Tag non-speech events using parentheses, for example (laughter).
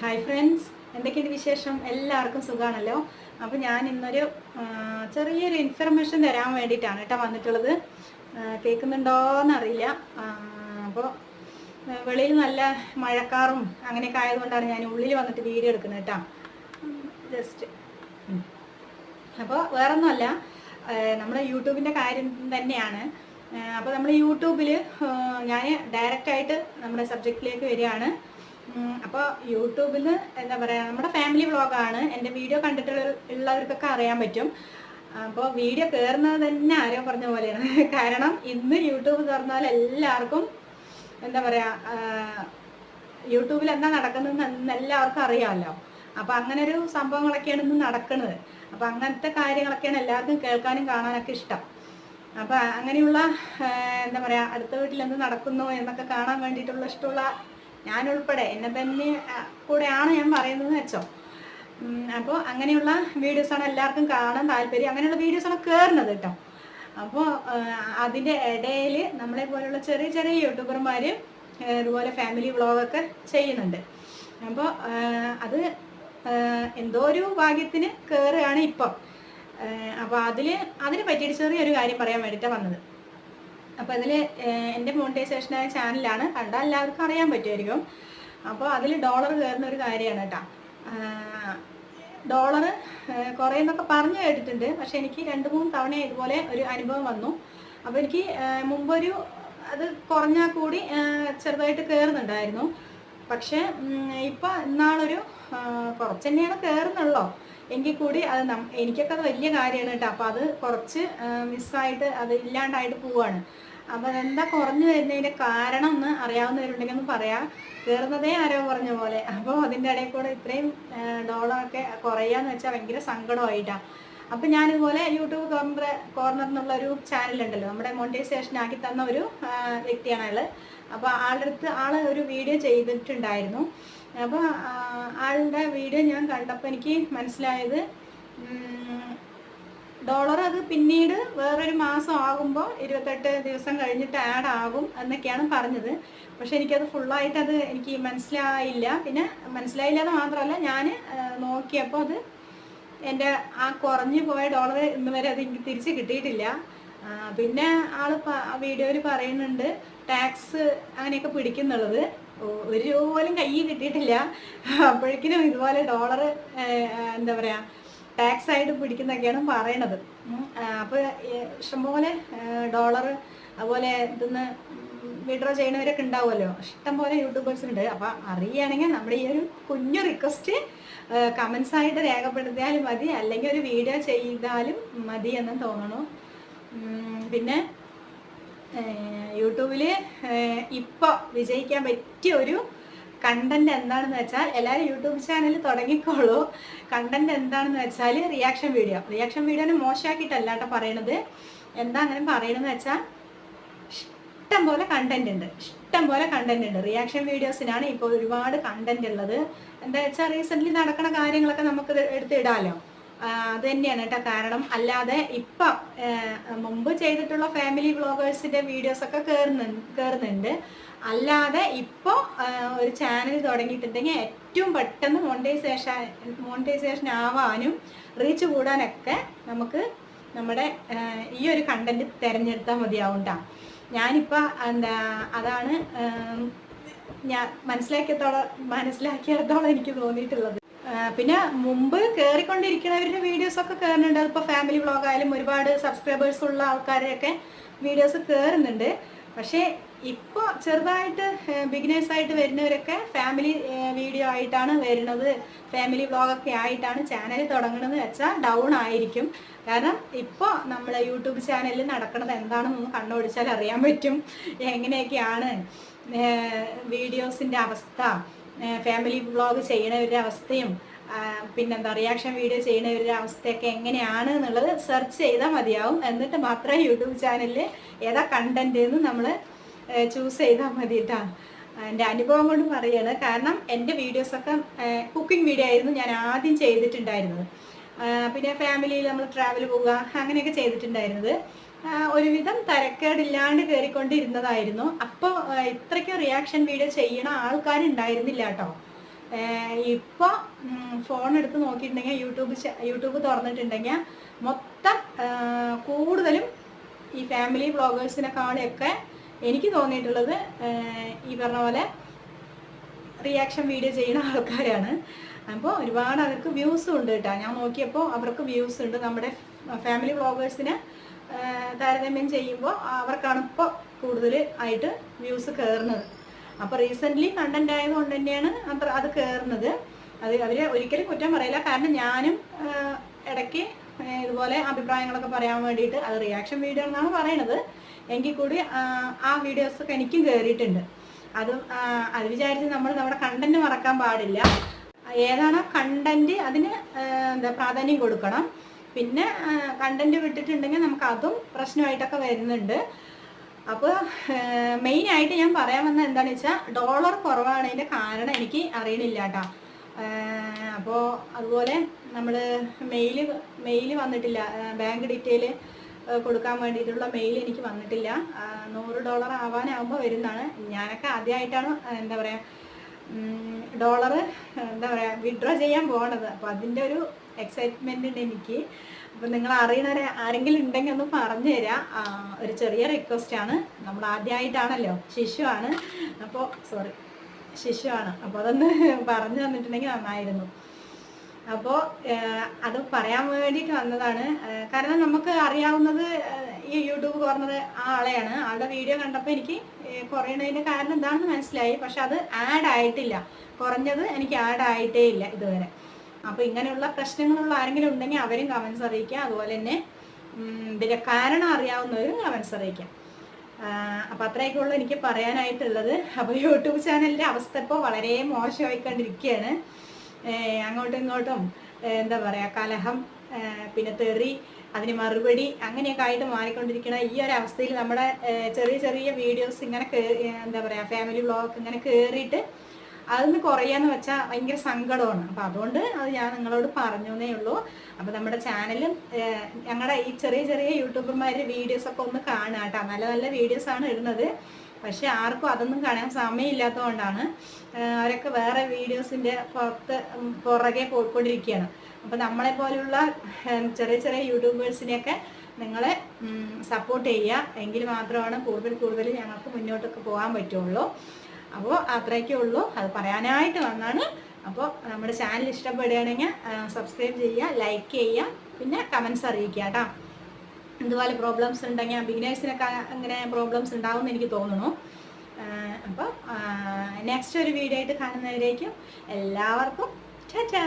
Hi friends എന്തൊക്കെയുണ്ട് വിശേഷം? എല്ലാവർക്കും സുഖമാണല്ലോ അപ്പോൾ ഞാൻ ഇന്നൊരു ചെറിയൊരു ഇൻഫർമേഷൻ തരാൻ വേണ്ടിയിട്ടാണ് കേട്ടോ വന്നിട്ടുള്ളത്. കേൾക്കുന്നുണ്ടോയെന്നറിയില്ല അപ്പോൾ വെളിയിൽ നല്ല മഴക്കാറും അങ്ങനെയൊക്കെ ആയതുകൊണ്ടാണ് ഞാൻ ഉള്ളിൽ വന്നിട്ട് വീഡിയോ എടുക്കുന്നത് കേട്ടോ. ജസ്റ്റ് അപ്പോൾ വേറൊന്നുമല്ല നമ്മുടെ യൂട്യൂബിന്റെ കാര്യം തന്നെയാണ്. അപ്പോൾ നമ്മൾ യൂട്യൂബിൽ ഞാൻ ഡയറക്റ്റായിട്ട് നമ്മുടെ സബ്ജക്റ്റിലേക്ക് വരികയാണ്. അപ്പോൾ യൂട്യൂബിൽ എന്താ പറയുക നമ്മുടെ ഫാമിലി വ്ളോഗാണ് എന്റെ വീഡിയോ കണ്ടിട്ടുള്ള ഉള്ളവർക്കൊക്കെ അറിയാൻ പറ്റും. അപ്പോൾ വീഡിയോ കയറുന്നത് തന്നെ ആരോ പറഞ്ഞ പോലെയാണ്. (laughs) കാരണം ഇന്ന് യൂട്യൂബ് തുറന്നാൽ എല്ലാവർക്കും എന്താ പറയുക യൂട്യൂബിൽ എന്താ നടക്കുന്നതെന്ന് എല്ലാവർക്കും അറിയാമല്ലോ. അപ്പൊ അങ്ങനെ ഒരു സംഭവങ്ങളൊക്കെയാണ് ഇന്ന് നടക്കുന്നത്. അപ്പൊ അങ്ങനത്തെ കാര്യങ്ങളൊക്കെയാണ് എല്ലാവർക്കും കേൾക്കാനും കാണാനൊക്കെ ഇഷ്ടം. അപ്പൊ അങ്ങനെയുള്ള എന്താ പറയാ അടുത്ത വീട്ടിൽ എന്ത് നടക്കുന്നു എന്നൊക്കെ കാണാൻ വേണ്ടിയിട്ടുള്ള ഇഷ്ടമുള്ള ഞാനുൾപ്പെടെ എന്നെ തന്നെ കൂടെയാണ് ഞാൻ പറയുന്നത് വെച്ചോ. അപ്പോൾ അങ്ങനെയുള്ള വീഡിയോസാണ് എല്ലാവർക്കും കാണാൻ താല്പര്യം. അങ്ങനെയുള്ള വീഡിയോസാണ് കയറുന്നത് കേട്ടോ. അപ്പോൾ അതിന്റെ ഇടയിൽ നമ്മളെ പോലുള്ള ചെറിയ ചെറിയ യൂട്യൂബർമാർ ഇതുപോലെ ഫാമിലി വ്ളോഗൊക്കെ ചെയ്യുന്നുണ്ട്. അപ്പോൾ അത് എന്തോ ഒരു ഭാഗ്യത്തിന് കയറുകയാണ് ഇപ്പം. അപ്പോൾ അതിൽ അതിനെ പറ്റിയിട്ട് ചെറിയൊരു കാര്യം പറയാൻ വേണ്ടിയിട്ടാണ് വന്നത്. അപ്പോൾ അതിൽ എന്റെ മോണിറ്റൈസേഷനായ ചാനലാണ് കണ്ടാൽ എല്ലാവർക്കും അറിയാൻ പറ്റുമായിരിക്കും. അപ്പോൾ അതിൽ ഡോളർ കയറുന്ന ഒരു കാര്യമാണ് കേട്ടോ. ഡോളർ കുറേന്നൊക്കെ പറഞ്ഞു കേട്ടിട്ടുണ്ട്. പക്ഷെ എനിക്ക് രണ്ട് മൂന്ന് തവണ ഇതുപോലെ ഒരു അനുഭവം വന്നു. അപ്പോൾ എനിക്ക് മുമ്പൊരു അത് കുറഞ്ഞാൽ കൂടി ചെറുതായിട്ട് കയറുന്നുണ്ടായിരുന്നു. പക്ഷേ ഇപ്പൊ ഇന്നാളൊരു കുറച്ച് തന്നെയാണ് കയറുന്നുള്ളോ. എങ്കിൽ കൂടി അത് എനിക്കൊക്കെ അത് വലിയ കാര്യമാണ് കേട്ടോ. അപ്പോൾ അത് കുറച്ച് മിസ്സായിട്ട് അത് ഇല്ലാണ്ടായിട്ട് പോവാണ്. അപ്പോൾ അതെന്താ കുറഞ്ഞു വരുന്നതിന്റെ കാരണം ഒന്ന് അറിയാവുന്നവരുണ്ടെങ്കിൽ ഒന്ന് പറയാ. കയറുന്നതേ ആരോ കുറഞ്ഞ പോലെ. അപ്പോൾ അതിന്റെ ഇടയിൽ കൂടെ ഇത്രയും ഡോളറൊക്കെ കുറയാന്ന് വെച്ചാൽ ഭയങ്കര സങ്കടമായിട്ടാണ് അപ്പം ഞാനിതുപോലെ യൂട്യൂബ് കോർണർ കോർണർ എന്നുള്ള ഒരു ചാനലുണ്ടല്ലോ. നമ്മുടെ മോണിറ്റൈസേഷൻ ആക്കി തന്ന ഒരു വ്യക്തിയാണ് അയാൾ അപ്പോൾ ആളുടെ അടുത്ത് ആൾ ഒരു വീഡിയോ ചെയ്തിട്ടുണ്ടായിരുന്നു. അപ്പോൾ ആളുടെ വീഡിയോ ഞാൻ കണ്ടപ്പോൾ എനിക്ക് മനസ്സിലായത് ഡോളർ അത് പിന്നീട് വേറൊരു മാസം ആകുമ്പോൾ ഇരുപത്തെട്ട് ദിവസം കഴിഞ്ഞിട്ട് ആഡ് ആകും എന്നൊക്കെയാണ് പറഞ്ഞത്. പക്ഷെ എനിക്കത് ഫുള്ളായിട്ട് അത് എനിക്ക് മനസ്സിലായില്ല. പിന്നെ മനസ്സിലായില്ല എന്ന് മാത്രമല്ല ഞാൻ നോക്കിയപ്പോൾ അത് എന്റെ ആ കുറഞ്ഞു പോയ ഡോളർ ഇന്ന് വരെ അത് എനിക്ക് തിരിച്ച് കിട്ടിയിട്ടില്ല. പിന്നെ ആൾ വീഡിയോയിൽ പറയുന്നുണ്ട് ടാക്സ് അങ്ങനെയൊക്കെ പിടിക്കുന്നുള്ളത്. ഒരു രൂപ പോലും കയ്യിൽ കിട്ടിയിട്ടില്ല. അപ്പോഴേക്കിനും ഇതുപോലെ ഡോളർ എന്താ പറയുക ടാക്സ് ആയിട്ട് പിടിക്കുന്നൊക്കെയാണ് പറയണത്. അപ്പോൾ ഇഷ്ടംപോലെ ഡോളർ അതുപോലെ ഇതൊന്ന് വിഡ്രോ ചെയ്യണവരൊക്കെ ഉണ്ടാവുമല്ലോ. ഇഷ്ടംപോലെ യൂട്യൂബേഴ്സ് ഉണ്ട്. അപ്പോൾ അറിയുകയാണെങ്കിൽ നമ്മുടെ ഈ ഒരു കുഞ്ഞു റിക്വസ്റ്റ് കമൻസ് ആയിട്ട് രേഖപ്പെടുത്തിയാലും മതി. അല്ലെങ്കിൽ ഒരു വീഡിയോ ചെയ്താലും മതി എന്ന് തോന്നണു. പിന്നെ യൂട്യൂബിൽ ഇപ്പോൾ വിജയിക്കാൻ പറ്റിയ ഒരു കണ്ടന്റ് എന്താണെന്ന് വെച്ചാൽ എല്ലാവരും യൂട്യൂബ് ചാനൽ തുടങ്ങിക്കോളൂ. കണ്ടന്റ് എന്താണെന്ന് വെച്ചാൽ റിയാക്ഷൻ വീഡിയോ റിയാക്ഷൻ വീഡിയോനെ മോശമാക്കിയിട്ടല്ല കേട്ടോ പറയണത്. എന്താ അങ്ങനെ പറയണമെന്ന് വെച്ചാൽ ഇഷ്ടം പോലെ കണ്ടന്റ് ഉണ്ട്. ഇഷ്ടം പോലെ കണ്ടന്റ് ഉണ്ട്. റിയാക്ഷൻ വീഡിയോസിനാണ് ഇപ്പോൾ ഒരുപാട് കണ്ടന്റ് ഉള്ളത്. എന്താ വെച്ചാൽ റീസെന്റ് നടക്കുന്ന കാര്യങ്ങളൊക്കെ നമുക്ക് എടുത്തിടാമല്ലോ അത് തന്നെയാണ് കേട്ടോ കാരണം. അല്ലാതെ ഇപ്പം മുമ്പ് ചെയ്തിട്ടുള്ള ഫാമിലി വ്ളോഗേഴ്സിന്റെ വീഡിയോസ് ഒക്കെ കയറുന്നുണ്ട് കയറുന്നുണ്ട് അല്ലാതെ ഇപ്പോൾ ഒരു ചാനൽ തുടങ്ങിയിട്ടുണ്ടെങ്കിൽ ഏറ്റവും പെട്ടെന്ന് മോണിറ്റൈസേഷൻ മോണിറ്റൈസേഷൻ ആവാനും റീച്ച് കൂടാനൊക്കെ നമുക്ക് നമ്മുടെ ഈ ഒരു കണ്ടന്റ് തിരഞ്ഞെടുത്താൽ മതിയാവും ട്ടാ. ഞാനിപ്പോൾ എന്താ അതാണ് ഞാൻ മനസ്സിലാക്കിയത്തോളം മനസ്സിലാക്കിയിടത്തോളം എനിക്ക് തോന്നിയിട്ടുള്ളത്. പിന്നെ മുമ്പ് കയറിക്കൊണ്ടിരിക്കുന്നവരുടെ വീഡിയോസ് ഒക്കെ കയറുന്നുണ്ട് അതിപ്പോൾ ഫാമിലി വ്ളോഗായാലും ഒരുപാട് സബ്സ്ക്രൈബേഴ്സ് ഉള്ള ആൾക്കാരെയൊക്കെ വീഡിയോസ് കയറുന്നുണ്ട് പക്ഷേ ഇപ്പോൾ ചെറുതായിട്ട് ബിഗിനേഴ്സ് ആയിട്ട് വരുന്നവരൊക്കെ ഫാമിലി വീഡിയോ ആയിട്ടാണ് വരുന്നത്. ഫാമിലി വ്ളോഗൊക്കെ ആയിട്ടാണ് ചാനൽ തുടങ്ങണമെന്ന് വെച്ചാൽ ഡൗൺ ആയിരിക്കും. കാരണം ഇപ്പോൾ നമ്മൾ യൂട്യൂബ് ചാനലിൽ നടക്കുന്നത് എന്താണെന്ന് ഒന്ന് കണ്ണോടിച്ചാൽ അറിയാൻ പറ്റും. എങ്ങനെയൊക്കെയാണ് വീഡിയോസിന്റെ അവസ്ഥ ഫാമിലി വ്ളോഗ് ചെയ്യണവരുടെ അവസ്ഥയും പിന്നെന്താ റിയാക്ഷൻ വീഡിയോ ചെയ്യുന്നവരുടെ അവസ്ഥയൊക്കെ എങ്ങനെയാണ് എന്നുള്ളത് സെർച്ച് ചെയ്താൽ മതിയാവും. എന്നിട്ട് മാത്രമേ യൂട്യൂബ് ചാനലിൽ ഏതാ കണ്ടന്റ് എന്ന് നമ്മൾ ചൂസ് ചെയ്താൽ മതി കേട്ടോ എന്റെ അനുഭവം കൊണ്ട് പറയുകയാണ് കാരണം എന്റെ വീഡിയോസൊക്കെ കുക്കിംഗ് വീഡിയോ ആയിരുന്നു ഞാൻ ആദ്യം ചെയ്തിട്ടുണ്ടായിരുന്നത്. പിന്നെ ഫാമിലിയിൽ നമ്മൾ ട്രാവൽ പോവുക അങ്ങനെയൊക്കെ ചെയ്തിട്ടുണ്ടായിരുന്നത്. ഒരുവിധം തരക്കേടില്ലാണ്ട് കയറിക്കൊണ്ടിരുന്നതായിരുന്നു അപ്പോൾ ഇത്രയ്ക്ക് റിയാക്ഷൻ വീഡിയോ ചെയ്യണ ആൾക്കാരുണ്ടായിരുന്നില്ല കേട്ടോ. ഇപ്പോൾ ഫോൺ എടുത്ത് നോക്കിയിട്ടുണ്ടെങ്കിൽ യൂട്യൂബ് യൂട്യൂബ് തുറന്നിട്ടുണ്ടെങ്കിൽ മൊത്തം കൂടുതലും ഈ ഫാമിലി വ്ളോഗേഴ്സിനെക്കാളൊക്കെ എനിക്ക് തോന്നിയിട്ടുള്ളത് ഈ പറഞ്ഞ പോലെ റിയാക്ഷൻ വീഡിയോ ചെയ്യുന്ന ആൾക്കാരാണ്. അപ്പോൾ ഒരുപാട് അവർക്ക് വ്യൂസും ഉണ്ട് കേട്ടോ ഞാൻ നോക്കിയപ്പോൾ അവർക്ക് വ്യൂസ് ഉണ്ട്. നമ്മുടെ ഫാമിലി വ്ളോഗേഴ്സിന് താരതമ്യം ചെയ്യുമ്പോൾ അവർക്കാണ് ഇപ്പോൾ കൂടുതൽ ആയിട്ട് വ്യൂസ് കയറുന്നത് അപ്പോൾ റീസെന്റ്ലി കണ്ടന്റ് ആയതുകൊണ്ട് തന്നെയാണ് അത്ര അത് കയറുന്നത് അത് അവർ ഒരിക്കലും കുറ്റം പറയില്ല. കാരണം ഞാനും ഇടയ്ക്ക് ഇതുപോലെ അഭിപ്രായങ്ങളൊക്കെ പറയാൻ വേണ്ടിയിട്ട് അത് റിയാക്ഷൻ വീഡിയോ എന്നാണ് പറയണത്. എങ്കിൽ കൂടി ആ, വീഡിയോസ് വീഡിയോസൊക്കെ എനിക്കും കയറിയിട്ടുണ്ട് അത് അത് വിചാരിച്ച് നമ്മൾ നമ്മുടെ കണ്ടന്റ് മറക്കാൻ പാടില്ല. ഏതാണ് കണ്ടന്റ് അതിന് എന്താ പ്രാധാന്യം കൊടുക്കണം. പിന്നെ കണ്ടന്റ് വിട്ടിട്ടുണ്ടെങ്കിൽ നമുക്ക് അതും പ്രശ്നമായിട്ടൊക്കെ വരുന്നുണ്ട്. അപ്പോൾ മെയിനായിട്ട് ഞാൻ പറയാൻ വന്ന എന്താണെന്ന് വെച്ചാൽ ഡോളർ കുറവാണതിന്റെ കാരണം എനിക്ക് അറിയണില്ല കേട്ടോ അപ്പോൾ അതുപോലെ നമ്മൾ മെയിൽ മെയിൽ വന്നിട്ടില്ല. ബാങ്ക് ഡീറ്റെയിൽ കൊടുക്കാൻ വേണ്ടിയിട്ടുള്ള മെയിൽ എനിക്ക് വന്നിട്ടില്ല. നൂറ് ഡോളർ ആവാനാകുമ്പോൾ വരുന്നതാണ്. ഞാനൊക്കെ ആദ്യമായിട്ടാണ് എന്താ പറയുക ഡോളർ എന്താ പറയുക വിഡ്രോ ചെയ്യാൻ പോകണത് അപ്പോൾ അതിന്റെ ഒരു എക്സൈറ്റ്മെന്റ് ഉണ്ട് എനിക്ക്. അപ്പോൾ നിങ്ങൾ അറിയണവരെ ആരെങ്കിലും ഉണ്ടെങ്കിൽ ഒന്ന് പറഞ്ഞു തരാം. ഒരു ചെറിയ റിക്വസ്റ്റ് ആണ്. നമ്മൾ ആദ്യമായിട്ടാണല്ലോ ശിശുവാണ്. അപ്പോൾ സോറി ശിശുവാണ്. അപ്പോൾ അതൊന്ന് പറഞ്ഞു തന്നിട്ടുണ്ടെങ്കിൽ നന്നായിരുന്നു. അപ്പോൾ അത് പറയാൻ വേണ്ടിയിട്ട് വന്നതാണ്. കാരണം നമുക്ക് അറിയാവുന്നത് ഈ യൂട്യൂബ് കോർണർ ആ ആളെയാണ്. ആളുടെ വീഡിയോ കണ്ടപ്പോൾ എനിക്ക് കുറയണതിന്റെ കാരണം എന്താണെന്ന് മനസ്സിലായി. പക്ഷെ അത് ആഡ് ആയിട്ടില്ല. കുറഞ്ഞത് എനിക്ക് ആഡ് ആയിട്ടേ ഇല്ല ഇതുവരെ. അപ്പോൾ ഇങ്ങനെയുള്ള പ്രശ്നങ്ങളുള്ള ആരെങ്കിലും ഉണ്ടെങ്കിൽ അവരും കമൻസ് അറിയിക്കുക. അതുപോലെ തന്നെ ഇതിന്റെ കാരണം അറിയാവുന്നവരും കമൻസ് അറിയിക്കാം അപ്പം അത്രയൊക്കെ ഉള്ളൂ എനിക്ക് പറയാനായിട്ടുള്ളത്. അപ്പോൾ യൂട്യൂബ് ചാനലിന്റെ അവസ്ഥ ഇപ്പോൾ വളരെ മോശമായിക്കൊണ്ടിരിക്കുകയാണ്. അങ്ങോട്ടും ഇങ്ങോട്ടും എന്താ പറയുക കലഹം പിന്നെ തെറി അതിന് മറുപടി അങ്ങനെയൊക്കെ ആയിട്ട് മാറിക്കൊണ്ടിരിക്കുന്ന ഈ ഒരു അവസ്ഥയിൽ നമ്മുടെ ചെറിയ ചെറിയ വീഡിയോസ് ഇങ്ങനെ എന്താ പറയുക ഫാമിലി ബ്ലോഗ് ഇങ്ങനെ കയറിയിട്ട് അതൊന്ന് കുറയാന്ന് വെച്ചാൽ ഭയങ്കര സങ്കടമാണ്. അപ്പം അതുകൊണ്ട് അത് ഞാൻ നിങ്ങളോട് പറഞ്ഞു ഉള്ളൂ. അപ്പം നമ്മുടെ ചാനലും ഞങ്ങളുടെ ഈ ചെറിയ ചെറിയ യൂട്യൂബർമാരുടെ വീഡിയോസൊക്കെ ഒന്ന് കാണുക കേട്ടോ. നല്ല നല്ല ആണ് ഇടുന്നത്. പക്ഷെ ആർക്കും അതൊന്നും കാണാൻ സമയമില്ലാത്തതുകൊണ്ടാണ് കൊണ്ടാണ് അവരൊക്കെ വേറെ വീഡിയോസിന്റെ പുറത്ത് പുറകെ പോയിക്കൊണ്ടിരിക്കുകയാണ്. അപ്പോൾ നമ്മളെ പോലെയുള്ള ചെറിയ ചെറിയ യൂട്യൂബേഴ്സിനെയൊക്കെ നിങ്ങളെ സപ്പോർട്ട് ചെയ്യുക. എങ്കിൽ മാത്രമാണ് കൂടുതൽ കൂടുതൽ ഞങ്ങൾക്ക് മുന്നോട്ടൊക്കെ പോകാൻ പറ്റുള്ളൂ. അപ്പോൾ അത്രയൊക്കെ ഉള്ളൂ. അത് പറയാനായിട്ട് വന്നാണ് അപ്പോൾ നമ്മുടെ ചാനൽ ഇഷ്ടപ്പെടുകയാണെങ്കിൽ സബ്സ്ക്രൈബ് ചെയ്യുക ലൈക്ക് ചെയ്യുക പിന്നെ കമൻസ് അറിയിക്കുക കേട്ടോ. ഇതുപോലെ പ്രോബ്ലംസ് ഉണ്ടെങ്കിൽ ബിഗിനേഴ്സിനൊക്കെ അങ്ങനെ പ്രോബ്ലംസ് ഉണ്ടാവുമെന്ന് എനിക്ക് തോന്നുന്നു. അപ്പോൾ നെക്സ്റ്റ് ഒരു വീഡിയോ ആയിട്ട് കാണുന്നവരേക്കും എല്ലാവർക്കും ചാ